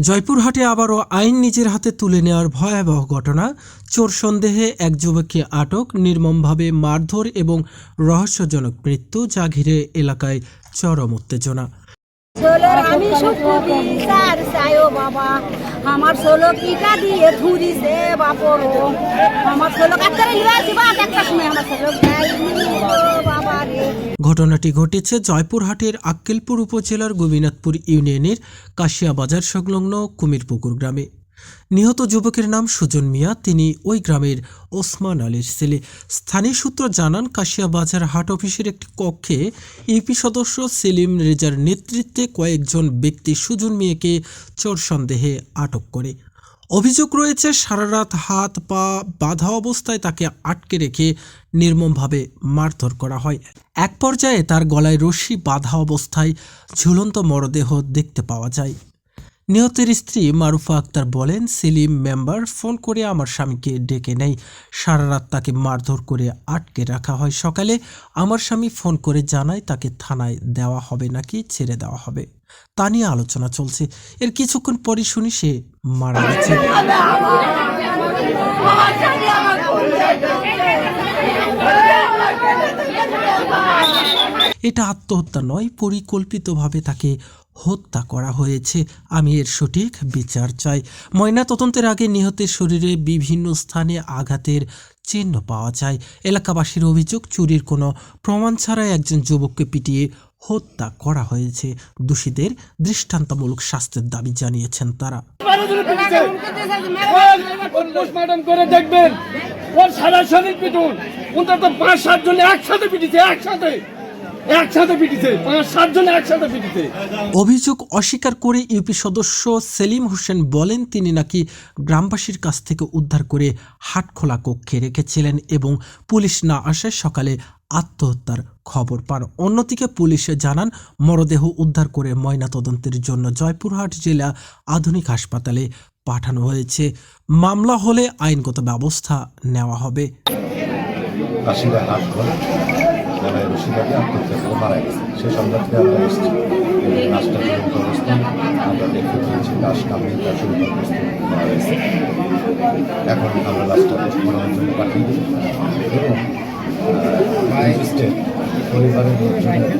জয়পুরহাটে আবারও আইন নিজের হাতে তুলে নেওয়ার ভয়াবহ ঘটনা। চোর সন্দেহে এক যুবককে আটক, নির্মমভাবে মারধর এবং রহস্যজনক মৃত্যু যা ঘিরে এলাকায় চরম উত্তেজনা। বাবা। ঘটনাটি ঘটেছে জয়পুরহাটের আক্কেলপুর উপজেলার গোবিনাথপুর ইউনিয়নের কাশিয়া বাজার সংলগ্ন কুমিরপুকুর গ্রামে। নিহত যুবকের নাম সুজন মিয়া, তিনি ওই গ্রামের ওসমান আলীর ছেলে। স্থানীয় সূত্র জানান কাশিয়া বাজার হাট অফিসের একটি কক্ষে ইউপি সদস্য সেলিম রেজার নেতৃত্বে কয়েকজন ব্যক্তি সুজন মিয়াকে চোর সন্দেহে আটক করে। অভিযোগ রয়েছে, সারা রাত হাত, পা বাধা অবস্থায় তাকে আটকে রেখে নির্মমভাবে মারধর করা হয়। এক পর্যায়ে তার গলায় রশ্মি বাধা অবস্থায় ঝুলন্ত মরদেহ দেখতে পাওয়া যায়। নিহতের স্ত্রী মারুফা আক্তার বলেন, সেলিম মেম্বার ফোন করে আমার স্বামীকে ডেকে নেয়। সারা রাত তাকে মারধর করে আটকে রাখা হয়। সকালে আমার স্বামী ফোন করে জানায় তাকে থানায় দেওয়া হবে নাকি ছেড়ে দেওয়া হবে। তা নিয়ে আলোচনা চলছে। এর কিছুক্ষণ পরই শুনি সে মারা গেছে। এটা আত্মহত্যা নয়, পরিকল্পিতভাবে তাকে হত্যা করা হয়েছে। আমি এর সঠিক বিচার চাই। ময়না তদন্তের আগে নিহতের শরীরে বিভিন্ন স্থানে আঘাতের চিহ্ন পাওয়া যায়। এলাকাবাসীর অভিযোগ, চুরির কোনো প্রমাণ ছাড়াই একজন যুবককে পিটিয়ে হত্যা করা হয়েছে। দোষীদের দৃষ্টান্তমূলক শাস্তির দাবি জানিয়েছেন তারা। একসাথে। একসাথে পিটিছে পাঁচ সাত একসাথে পিটিছে। অভিযোগ অস্বীকার করে ইউপি সদস্য সেলিম হোসেন বলেন তিনি নাকি গ্রামবাসীর কাছ থেকে উদ্ধার করে হাটখোলা কক্ষে রেখেছিলেন এবং পুলিশ না আসায় সকালে আত্মহত্যার খবর পান। অন্যদিকে পুলিশে জানান মরদেহ উদ্ধার করে ময়নাতদন্তের জন্য জয়পুরহাট জেলা আধুনিক হাসপাতালে পাঠানো হয়েছে। মামলা হলে আইনগত ব্যবস্থা নেওয়া হবে। গলায় আত্মহত্যা করে মারা সে সংবাদকে আমরা এসেছি এই লাশটা জীবন্ত আমরা দেখতে পেয়েছি লাশ কামড়ে তার গেছে এখন আমরা লাশটা পোস্টমর্টমের জন্য পাঠিয়ে দিই। এবং পরিবারের লোকজনের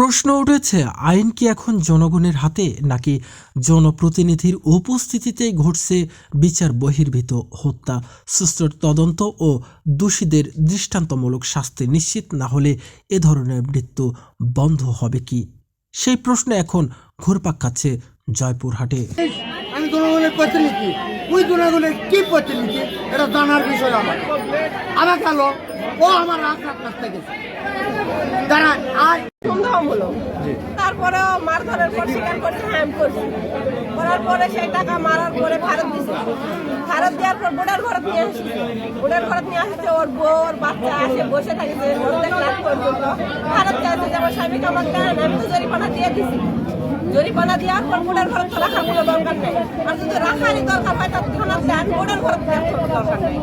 প্রশ্ন উঠেছে, আইন কি এখন জনগণের হাতে, নাকি জনপ্রতিনিধির উপস্থিতিতে ঘটছে বিচার বহির্ভূত হত্যা? সুস্থ তদন্ত ও দোষীদের দৃষ্টান্তমূলক শাস্তি নিশ্চিত না হলে এ ধরনের মৃত্যু বন্ধ হবে কি? সেই প্রশ্ন এখন ঘুরপাক খাচ্ছে জয়পুরহাটে। জনগণের প্রতিনিধি ওই জনগণের কি প্রতিনিধি এটা জানার বিষয় আমার। আমার গেল ও আমার রাস্তার কাছ থেকে দাঁড়ান আর সন্দেহমূলক তারপরে মারধরের পর স্বীকার করছে হ্যাঁ আমি করছি। করার পরে সেই টাকা মারার পরে ভারত দিছে। ভারত দেওয়ার পর বোর্ডার নিয়ে আসছে। বোর্ডার নিয়ে আসছে ওর বউ ওর বাচ্চা আসে বসে রাত পর্যন্ত। ভারত চাইছে যে আমার স্বামীকে আমার দেন আমি তো জরিমানা দিয়ে দিছি। জরিমানা দেওয়ার পর বোর্ডার ঘরত তো রাখার কোনো দরকার নেই। আর যদি রাখারই দরকার হয় তার থানার বোর্ডার কোনো দরকার নেই।